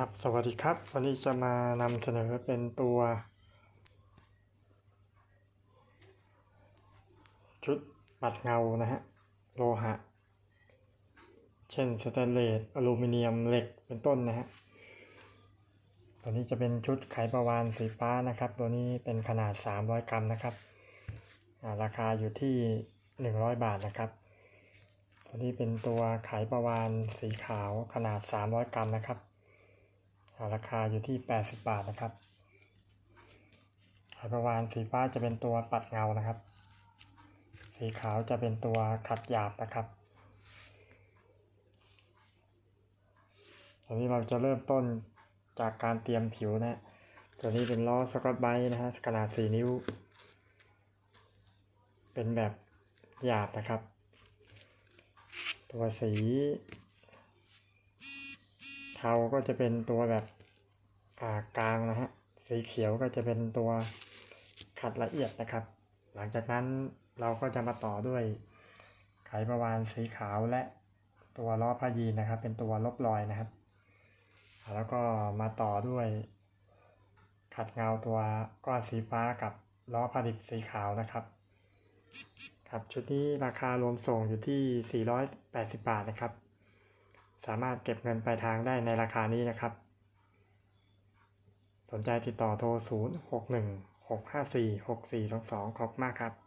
ครับ สวัสดีครับ วันนี้จะมานำเสนอเป็นตัว ชุดปัดเงานะฮะ โลหะ เช่นสแตนเลส อลูมิเนียม เหล็ก เป็นต้นนะฮะ ตัวนี้จะเป็นชุดไขประวานสีฟ้านะครับ ตัวนี้เป็นขนาด 300 กรัมนะครับอ่าราคาอยู่ที่ 100 บาทนะครับ ตัวนี้เป็นตัวไขประวานสีขาวขนาด 300 กรัมนะครับ ราคาอยู่ที่ 80 บาทนะครับไขประวานสีฟ้าจะเป็นตัวปัดเงานะครับ สีขาวจะเป็นตัวขัดหยาบนะครับตอนนี้เราจะเริ่มต้นจากการเตรียมผิวนะฮะตัวนี้เป็นล้อสกอตไบนะฮะขนาด 4 นิ้ว เป็นแบบหยาบนะครับ ตัวสี ทาก็จะเป็นตัวแบบอ่ากลางนะฮะ สีเขียวก็จะเป็นตัวขัดละเอียดนะครับ หลังจากนั้นเราก็จะมาต่อด้วยไขประวานสีขาวและตัวล้อพายีนนะครับ เป็นตัวลบรอยนะครับ แล้วก็มาต่อด้วย ขัดเงาตัวก้อนสีฟ้ากับล้อผลิตสีขาวนะครับครับชุดนี้ราคารวมส่งอยู่ที่ 480 บาทนะครับ สามารถเก็บเงินปลายทางได้ในราคานี้นะครับ สนใจติดต่อโทร 0 6 1 6 5 4 6 4 2 2 ขอบมากครับ